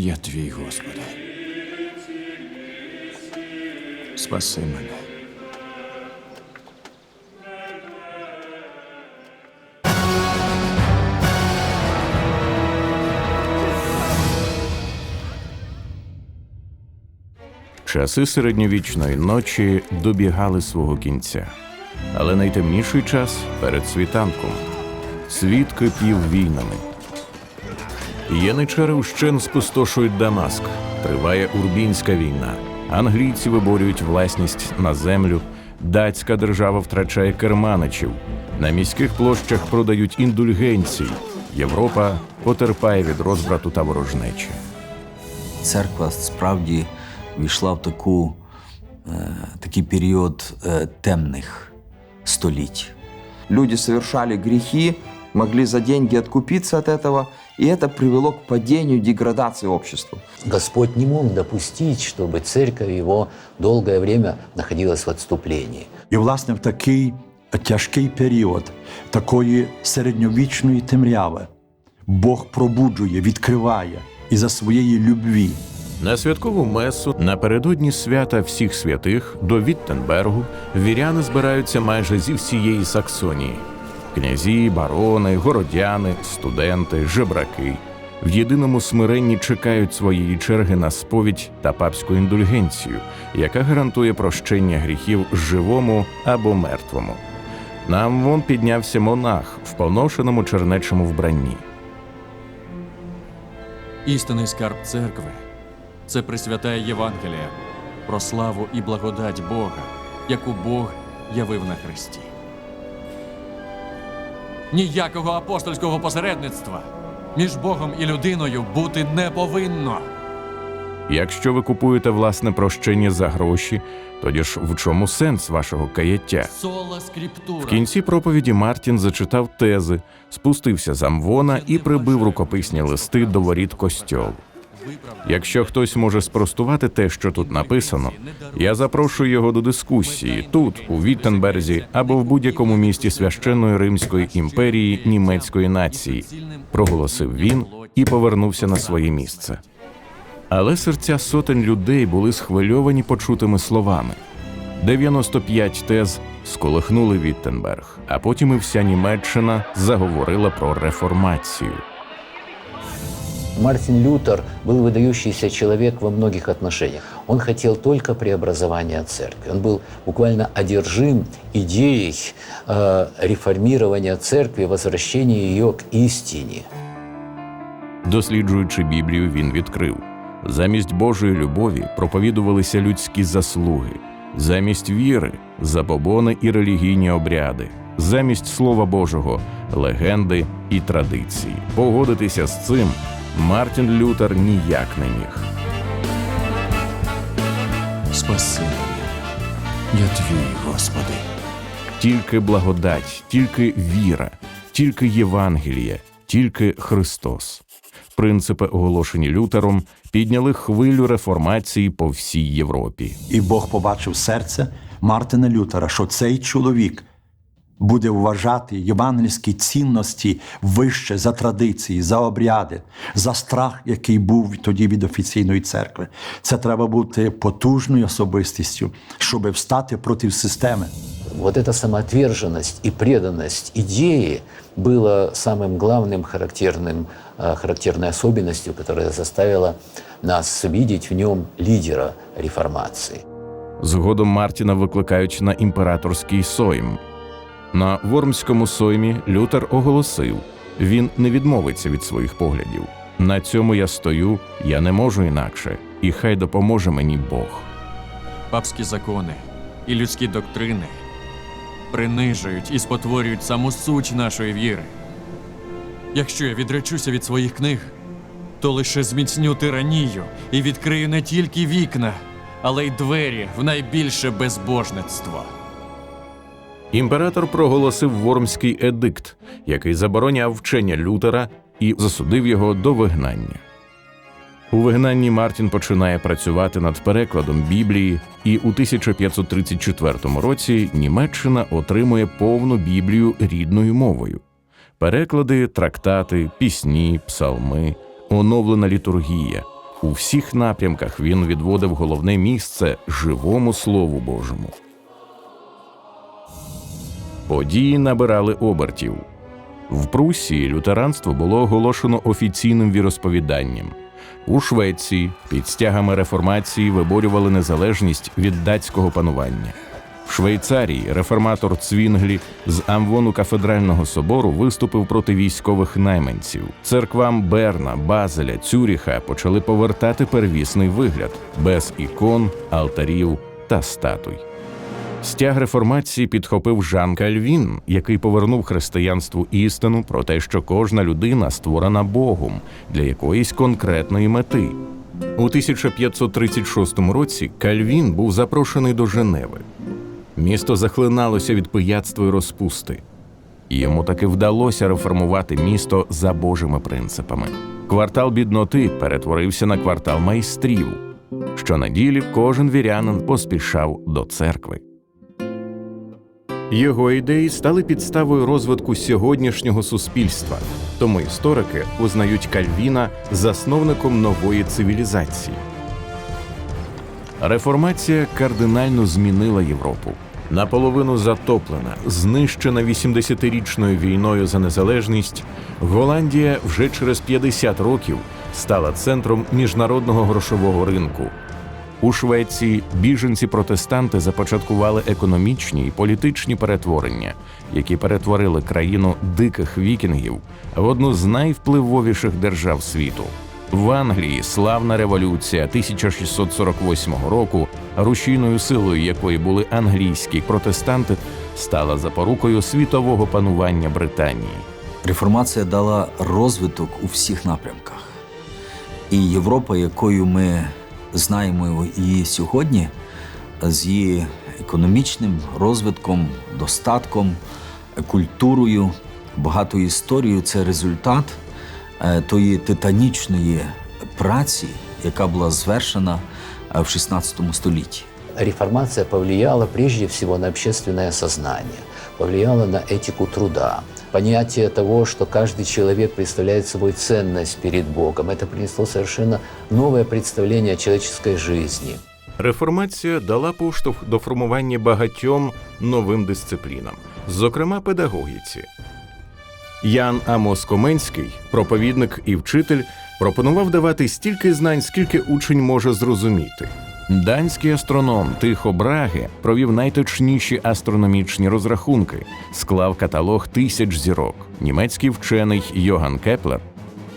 Я твій, Господи. Спаси мене. Часи середньовічної ночі добігали свого кінця, але найтемніший час перед світанком. Світ кипів війнами. Яничари ущен спустошують Дамаск. Триває Урбінська війна. Англійці виборюють власність на землю. Датська держава втрачає керманичів. На міських площах продають індульгенції. Європа потерпає від розбрату та ворожнечі. церква справді війшла в таку, е, такий період е, темних століть. Люди совершали грехи, могли за деньги откупиться от этого, и это привело к падению, деградации общества. Господь не мог допустить, чтобы церковь его долгое время находилась в отступлении. І, власне, в такий тяжкий період такої середньовічної темряви Бог пробуджує, відкриває і за своєї любві. На святкову месу напередодні свята всіх святих до Віттенбергу віряни збираються майже зі всієї Саксонії: князі, барони, городяни, студенти, жебраки. В єдиному смиренні чекають своєї черги на сповідь та папську індульгенцію, яка гарантує прощення гріхів живому або мертвому. Нам вон піднявся монах в поношеному чернечому вбранні. Істинний скарб церкви це присвятає Євангелія про славу і благодать Бога, яку Бог явив на Христі. Ніякого апостольського посередництва між Богом і людиною бути не повинно. Якщо ви купуєте власне прощення за гроші, тоді ж в чому сенс вашого каяття? В кінці проповіді Мартін зачитав тези, спустився з амвона і прибив рукописні листи до воріт костьолу. Якщо хтось може спростувати те, що тут написано, я запрошую його до дискусії тут, у Віттенберзі або в будь-якому місті священної Римської імперії німецької нації, проголосив він і повернувся на своє місце. Але серця сотень людей були схвильовані почутими словами. 95 тез сколихнули Віттенберг, а потім і вся Німеччина заговорила про реформацію. Мартин Лютер был выдающийся человек во многих отношениях. Он хотел только преобразования церкви. Он был буквально одержим идеей э, реформирования церкви, возвращения ее к истине. Досліджуючи Біблію, він відкрив: замість Божої любові проповідувалися людські заслуги, замість віри забобони і релігійні обряди, замість Слова Божого легенди і традиції. Погодитися з цим Мартін Лютер ніяк не міг. Спаси мене. Я твій, Господи. Тільки благодать, тільки віра, тільки Євангеліє, тільки Христос. Принципи, оголошені Лютером, підняли хвилю реформації по всій Європі. І Бог побачив серце Мартина Лютера, що цей чоловік буде вважати євангельські цінності вище за традиції, за обряди, за страх, який був тоді від офіційної церкви. Це треба бути потужною особистістю, щоб встати проти системи. Вот эта самоотверженность и преданность идеи было самым главным характерным, э, характерной особенностью, которая заставила нас видеть в нем лидера реформации. Згодом Мартіна викликають на імператорський сойм. На Вормському соймі Лютер оголосив: він не відмовиться від своїх поглядів. На цьому я стою, я не можу інакше, і хай допоможе мені Бог. Папські закони і людські доктрини принижують і спотворюють саму суть нашої віри. Якщо я відречуся від своїх книг, то лише зміцню тиранію і відкрию не тільки вікна, але й двері в найбільше безбожництво. Імператор проголосив Вормський едикт, який забороняв вчення Лютера і засудив його до вигнання. У вигнанні Мартін починає працювати над перекладом Біблії, і у 1534 році Німеччина отримує повну Біблію рідною мовою. Переклади, трактати, пісні, псалми, оновлена літургія У всіх напрямках він відводив головне місце живому Слову Божому. Події набирали обертів. В Прусії лютеранство було оголошено офіційним віросповіданням. У Швеції під стягами реформації виборювали незалежність від датського панування. В Швейцарії реформатор Цвінглі з амвону кафедрального собору виступив проти військових найманців. Церквам Берна, Базеля, Цюріха почали повертати первісний вигляд без ікон, алтарів та статуй. Стяг реформації підхопив Жан Кальвін, який повернув християнству істину про те, що кожна людина створена Богом для якоїсь конкретної мети. У 1536 році Кальвін був запрошений до Женеви. Місто захлиналося від пияцтва і розпусти. Йому таки вдалося реформувати місто за Божими принципами. Квартал бідноти перетворився на квартал майстрів. Щонеділі кожен вірянин поспішав до церкви. Його ідеї стали підставою розвитку сьогоднішнього суспільства, тому історики визнають Кальвіна засновником нової цивілізації. Реформація кардинально змінила Європу. Наполовину затоплена, знищена 80-річною війною за незалежність, Голландія вже через 50 років стала центром міжнародного грошового ринку. У Швеції біженці-протестанти започаткували економічні і політичні перетворення, які перетворили країну диких вікінгів в одну з найвпливовіших держав світу. В Англії славна революція 1648 року, рушійною силою якої були англійські протестанти, стала запорукою світового панування Британії. Реформація дала розвиток у всіх напрямках. І Європа, якою ми знаємо її сьогодні, з її економічним розвитком, достатком, культурою, багатою історією, це результат е, тої титанічної праці, яка була звершена е, в 16 столітті. Реформация повлияла прежде всего на общественное сознание, повлияла на этику труда, понятие того, что каждый человек представляет собой ценность перед Богом. Это принесло совершенно новое представление о человеческой жизни. Реформація дала поштовх до формування багатьом новим дисциплінам, зокрема педагогіці. Ян Амос Коменський, проповідник і вчитель, пропонував давати стільки знань, скільки учень може зрозуміти. Данський астроном Тихо Браге провів найточніші астрономічні розрахунки, склав каталог тисяч зірок. Німецький вчений Йоган Кеплер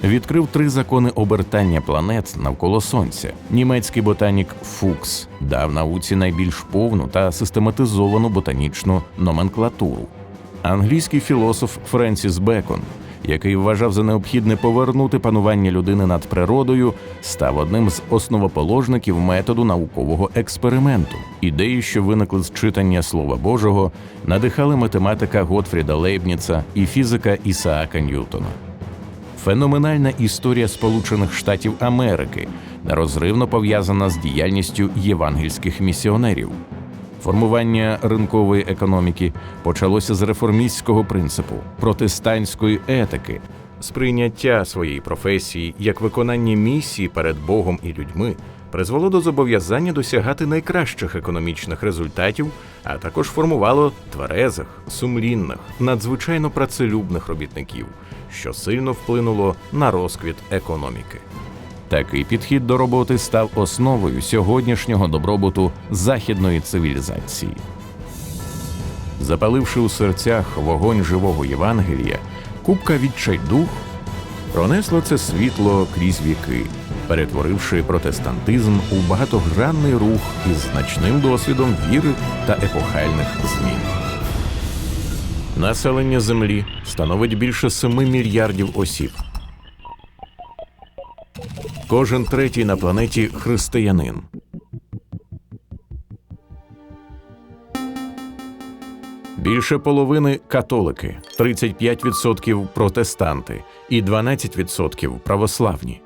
відкрив три закони обертання планет навколо Сонця. Німецький ботанік Фукс дав науці найбільш повну та систематизовану ботанічну номенклатуру. Англійський філософ Френсіс Бекон, який вважав за необхідне повернути панування людини над природою, став одним з основоположників методу наукового експерименту. Ідеї, що виникли з читання Слова Божого, надихали математика Готфріда Лейбніца і фізика Ісаака Ньютона. Феноменальна історія Сполучених Штатів Америки нерозривно пов'язана з діяльністю євангельських місіонерів. Формування ринкової економіки почалося з реформістського принципу, протестантської етики, сприйняття своєї професії як виконання місії перед Богом і людьми призвело до зобов'язання досягати найкращих економічних результатів, а також формувало тверезих, сумлінних, надзвичайно працелюбних робітників, що сильно вплинуло на розквіт економіки. Такий підхід до роботи став основою сьогоднішнього добробуту західної цивілізації. Запаливши у серцях вогонь живого Євангелія, купка відчайдух пронесла це світло крізь віки, перетворивши протестантизм у багатогранний рух із значним досвідом віри та епохальних змін. Населення Землі становить більше 7 мільярдів осіб. Кожен третій на планеті християнин. Більше половини католики, 35% протестанти і 12% православні.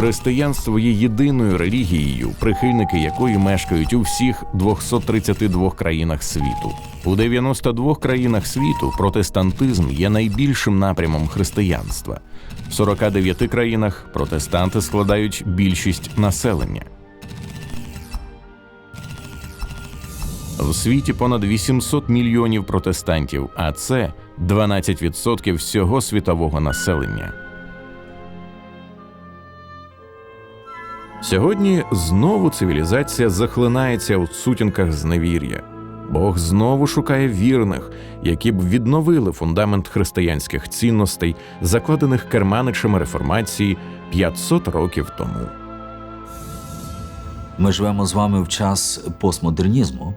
Християнство є єдиною релігією, прихильники якої мешкають у всіх 232 країнах світу. У 92 країнах світу протестантизм є найбільшим напрямом християнства. В 49 країнах протестанти складають більшість населення. В світі понад 800 мільйонів протестантів, а це 12% всього світового населення. Сьогодні знову цивілізація захлинається у сутінках зневір'я. Бог знову шукає вірних, які б відновили фундамент християнських цінностей, закладених керманичами реформації 500 років тому. Ми живемо з вами в час постмодернізму,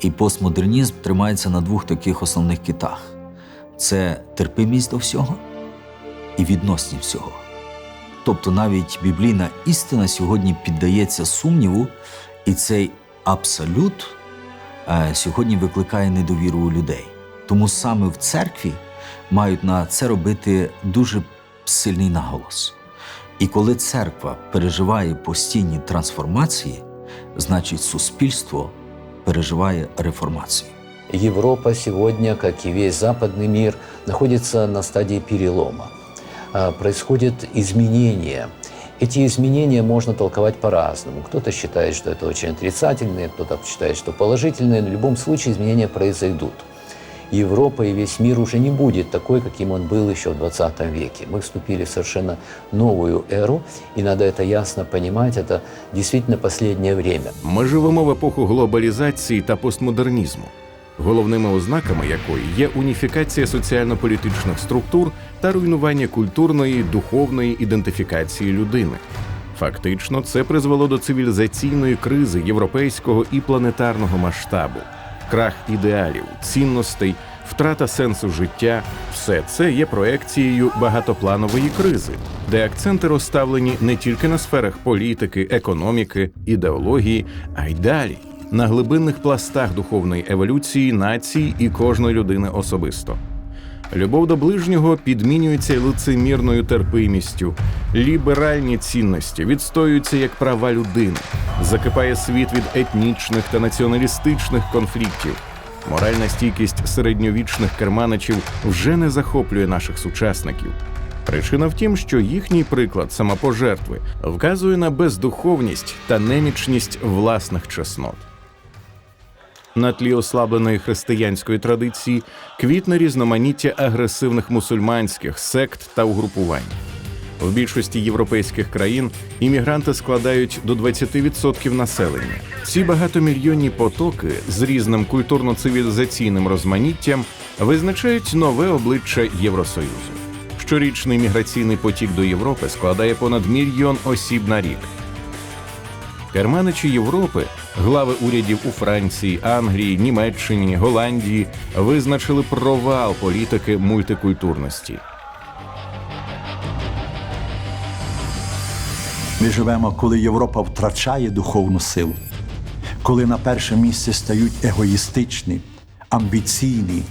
і постмодернізм тримається на двох таких основних китах: це терпимість до всього і відносність всього. Тобто навіть біблійна істина сьогодні піддається сумніву, і цей абсолют е, сьогодні викликає недовіру у людей. Тому саме в церкві мають на це робити дуже сильний наголос. І коли церква переживає постійні трансформації, значить суспільство переживає реформацію. Европа сегодня, как и весь западный мир, находится на стадии перелома. А, Происходят изменения. Эти изменения можно толковать по-разному. Кто-то считает, что это очень отрицательные, кто-то считает, что положительные, но в любом случае изменения произойдут. Европа и весь мир уже не будет такой, каким он был еще в 20 веке. Мы вступили в совершенно новую эру, и надо это ясно понимать, это действительно последнее время. Ми живемо в епоху глобалізації та постмодернізму, головними ознаками якої є уніфікація соціально-політичних структур та руйнування культурної духовної ідентифікації людини. Фактично, це призвело до цивілізаційної кризи європейського і планетарного масштабу, крах ідеалів, цінностей, втрата сенсу життя все це є проекцією багатопланової кризи, де акценти розставлені не тільки на сферах політики, економіки, ідеології, а й далі на глибинних пластах духовної еволюції нації і кожної людини особисто. Любов до ближнього підмінюється лицемірною терпимістю. Ліберальні цінності відстоюються як права людини. Закипає світ від етнічних та націоналістичних конфліктів. Моральна стійкість середньовічних керманичів вже не захоплює наших сучасників. Причина в тім, що їхній приклад самопожертви вказує на бездуховність та немічність власних чеснот. На тлі ослабленої християнської традиції квітне різноманіття агресивних мусульманських сект та угрупувань. В більшості європейських країн іммігранти складають до 20% населення. Ці багатомільйонні потоки з різним культурно-цивілізаційним розманіттям визначають нове обличчя Євросоюзу. Щорічний міграційний потік до Європи складає понад мільйон осіб на рік. Керманичі Європи, глави урядів у Франції, Англії, Німеччині, Голландії визначили провал політики мультикультурності. Ми живемо, коли Європа втрачає духовну силу, коли на перше місце стають егоїстичні, амбіційні,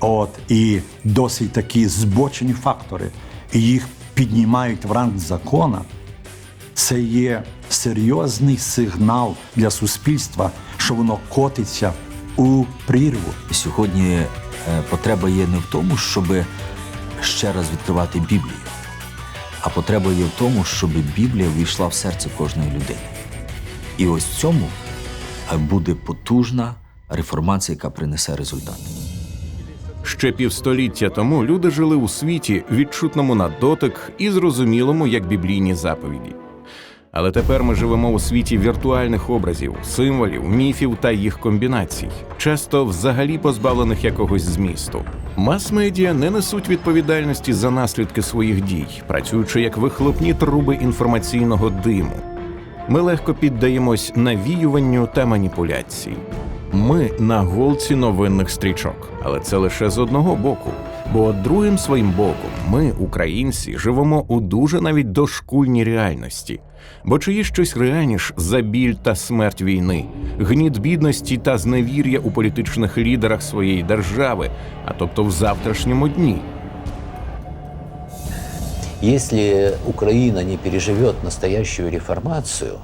от, і досить такі збочені фактори, і їх піднімають в ранг закона. Це є серйозний сигнал для суспільства, що воно котиться у прірву. Сьогодні е, потреба є не в тому, щоб ще раз відкривати Біблію, а потреба є в тому, щоб Біблія війшла в серце кожної людини. І ось в цьому е, буде потужна реформація, яка принесе результат. Ще півстоліття тому люди жили у світі, відчутному на дотик і зрозумілому як біблійні заповіді. Але тепер ми живемо у світі віртуальних образів, символів, міфів та їх комбінацій, часто взагалі позбавлених якогось змісту. Мас-медіа не несуть відповідальності за наслідки своїх дій, працюючи як вихлопні труби інформаційного диму. Ми легко піддаємось навіюванню та маніпуляції. Ми на голці новинних стрічок, але це лише з одного боку. Бо другим своїм боком ми, українці, живемо у дуже навіть дошкульній реальності. Бо чи є щось реальніш за біль та смерть війни, гніт бідності та зневір'я у політичних лідерах своєї держави, а тобто в завтрашньому дні. Если Украина не переживет настоящую реформацию,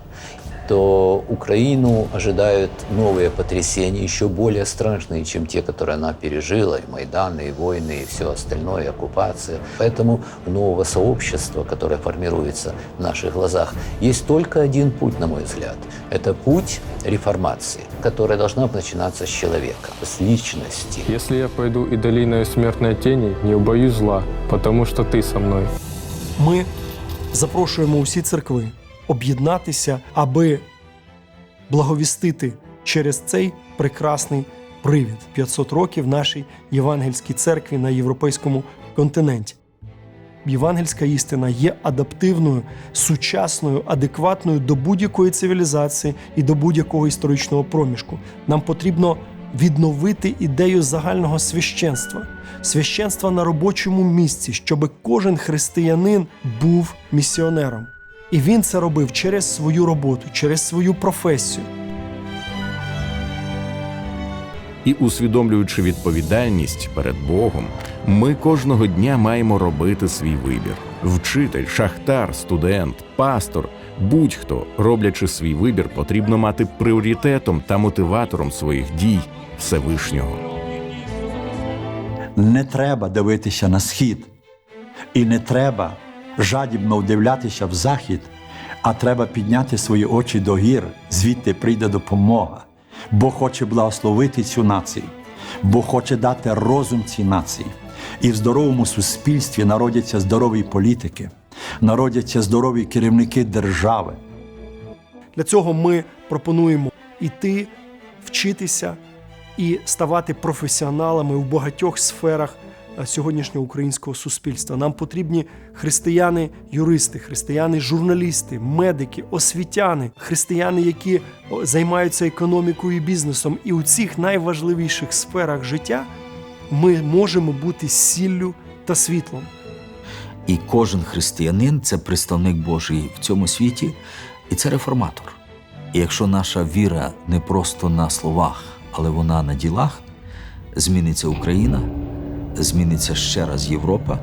то Украину ожидают новые потрясения, еще более страшные, чем те, которые она пережила, и Майданы, и войны, и все остальное, и оккупация. Поэтому у нового сообщества, которое формируется в наших глазах, есть только один путь, на мой взгляд. Это путь реформации, которая должна начинаться с человека, с личности. Если я пойду и долиною смертной тени, не убоюсь зла, потому что ты со мной. Ми запрошуємо усі церкви об'єднатися, аби благовістити через цей прекрасний привід 500 років нашій євангельській церкві на європейському континенті. Євангельська істина є адаптивною, сучасною, адекватною до будь-якої цивілізації і до будь-якого історичного проміжку. Нам потрібно відновити ідею загального священства, священства на робочому місці, щоб кожен християнин був місіонером. І він це робив через свою роботу, через свою професію. І усвідомлюючи відповідальність перед Богом, ми кожного дня маємо робити свій вибір. Вчитель, шахтар, студент, пастор, будь-хто, роблячи свій вибір, потрібно мати пріоритетом та мотиватором своїх дій Всевишнього. Не треба дивитися на схід, і не треба жадібно вдивлятися в захід, а треба підняти свої очі до гір, звідти прийде допомога. Бог хоче благословити цю націю, Бог хоче дати розум цій нації. І в здоровому суспільстві народяться здорові політики, народяться здорові керівники держави. Для цього ми пропонуємо іти, вчитися і ставати професіоналами в багатьох сферах сьогоднішнього українського суспільства. Нам потрібні християни-юристи, християни-журналісти, медики, освітяни, християни, які займаються економікою і бізнесом. І у цих найважливіших сферах життя ми можемо бути сіллю та світлом. І кожен християнин це представник Божий в цьому світі, і це реформатор. І якщо наша віра не просто на словах, але вона на ділах, зміниться Україна, зміниться ще раз Європа,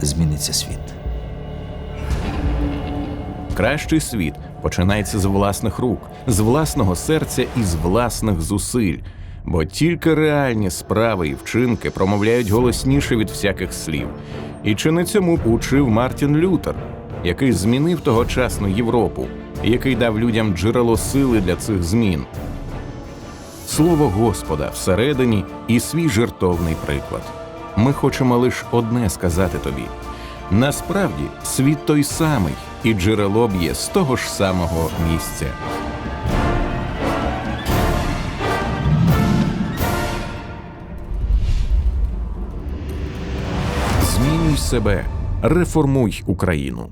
зміниться світ. Кращий світ починається з власних рук, з власного серця і з власних зусиль. Бо тільки реальні справи і вчинки промовляють голосніше від всяких слів. І чи не цьому учив Мартін Лютер, який змінив тогочасну Європу, який дав людям джерело сили для цих змін. Слово Господа всередині і свій жертовний приклад. Ми хочемо лише одне сказати тобі: насправді світ той самий, і джерело б'є з того ж самого місця. Змінюй себе, реформуй Україну.